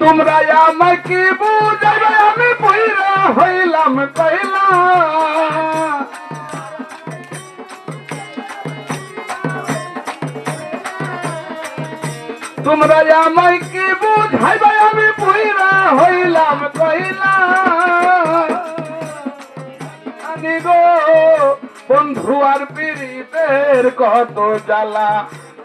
তোমরা আমায় কি বুঝাবে, আমি পইরা হইলাম কইলা তোমরা আমায় কি বুঝাইবে, আমি পইরা হইলাম কইলা বন্ধু আর পীড়িতের কত জ্বালা।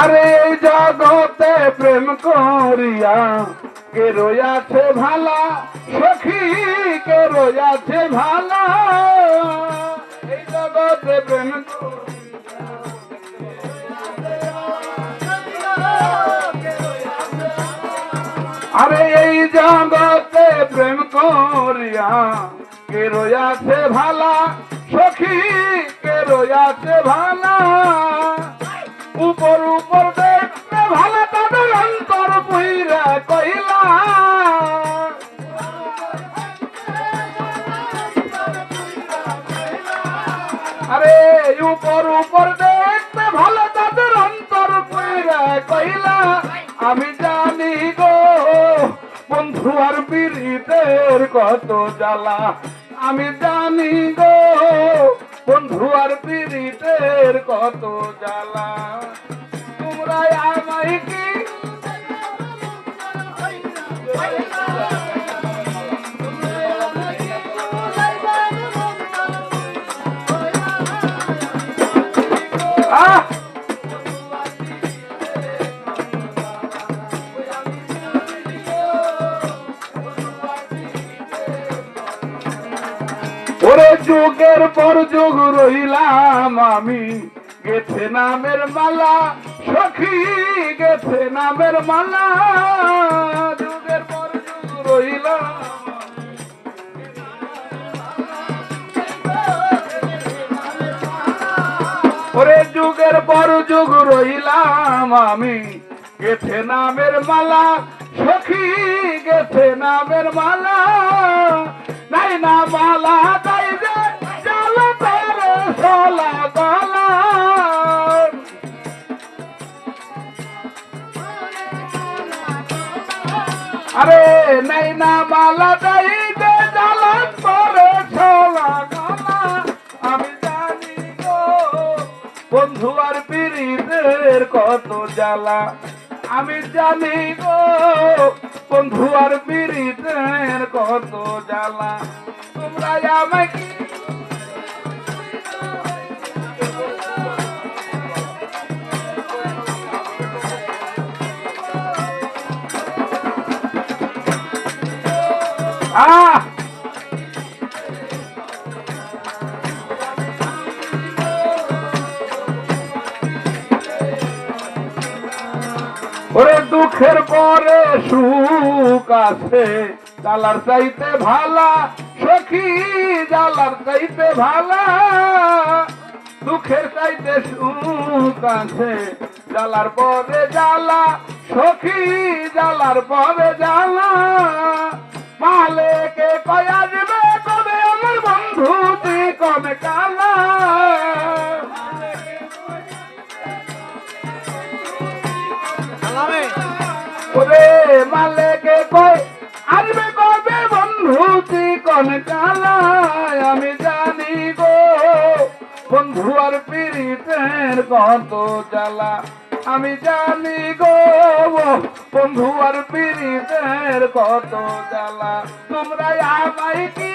আরে জগতে প্রেম করিয়া কে রয়াছে ভালা? সখী, কে রয়াছে ভালা? এই জগতে প্রেম আরে এই জগতে প্রেম করিয়া কে রয়াছে ভালা? সখী, কে রয়াছে ভালা? উপর উপর দেখতে ভালো তাদের অন্তর পুইরা কইলা আমি জানি গো, বন্ধু আর পীড়িতের কত জ্বালা। আমি জানি গো, বন্ধু আর পীড়িতের কত জ্বালা। তোমরা আমায় কি যুগের পর যুগ রইলাম আমি। গেছে নামের মালা, সখী, গেছে নামের মালা। যুগের পর যুগ রইলাম ওরে যুগের পর যুগ রইলাম আমি। গেছে নামের মালা, সখী, গেছে নামের মালা। নাই না মালা তাই যে আরে, নাই না মালা তাই কত জ্বালা? আমি জানি গো বন্ধু আর পীড়িতের কত জ্বালা। তোমরা আমায় কি ওরে দুঃখের পরে সুখ আছে, জালার চাইতে ভালা, সখী জালার চাইতে ভালা। দুঃখের চাইতে সুখ আছে, জালার পরে জালা, সখী জালার পরে জ্বালা ওরে মালেকে কই আসবে কবে বন্ধু চিকন কালায়, আমি জানি গো। বন্ধু আর পীড়িতের কত জ্বালা, আমি জানি গো। বন্ধু আর পীড়িতের কত জ্বালা তোমরা আমায় কি